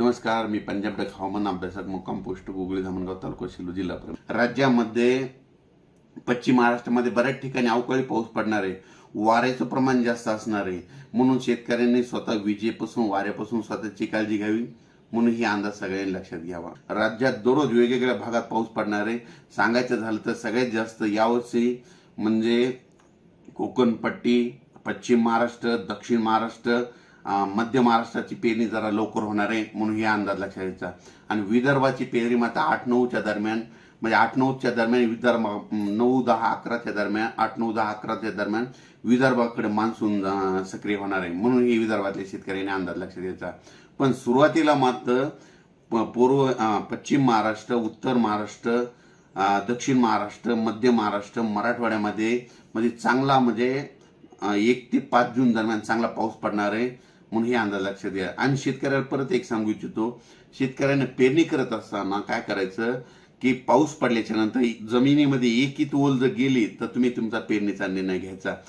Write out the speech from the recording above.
नमस्कार मी पंजाब डक हवामान अभ्यासक मुक्काम पोस्ट गुगळी धामणगाव तालुका शिलो जिल्हा राज्यामध्ये पश्चिम महाराष्ट्रामध्ये बऱ्याच ठिकाणी अवकाळी पाऊस पडणार आहे. वाऱ्याचं प्रमाण जास्त असणार आहे. म्हणून शेतकऱ्यांनी स्वतः विजेपासून वाऱ्यापासून स्वतःची काळजी घ्यावी. म्हणून ही अंदाज सगळ्यांनी लक्षात घ्यावा. राज्यात दररोज वेगवेगळ्या भागात पाऊस पडणार आहे. सांगायचं झालं तर सगळ्यात जास्त यावर्षी म्हणजे कोकणपट्टी पश्चिम महाराष्ट्र दक्षिण महाराष्ट्र मध्य महाराष्ट्राची पेरणी जरा लवकर होणार आहे म्हणून हे अंदाज लक्षात घ्यायचा. आणि विदर्भाची पेरणी मात्र आठ नऊच्या दरम्यान म्हणजे आठ नऊच्या दरम्यान विदर्भ नऊ दहा अकराच्या दरम्यान आठ नऊ दहा अकराच्या दरम्यान विदर्भाकडे मान्सून सक्रिय होणार आहे. म्हणून हे विदर्भातल्या शेतकऱ्यांनी अंदाज लक्षात घ्यायचा. पण सुरुवातीला मात्र प- पूर्व पश्चिम महाराष्ट्र उत्तर महाराष्ट्र दक्षिण महाराष्ट्र मध्य महाराष्ट्र मराठवाड्यामध्ये म्हणजे चांगला म्हणजे एक ते पाच जून दरम्यान चांगला पाऊस पडणार आहे. म्हणून हे अंदाज लक्षात घ्या. आणि शेतकऱ्याला परत एक सांगू इच्छितो. शेतकऱ्याने पेरणी करत असताना काय करायचं? की पाऊस पडल्याच्या नंतर जमिनीमध्ये एकीत ओल जर गेली तर तुम्ही तुमचा पेरणीचा निर्णय घ्यायचा.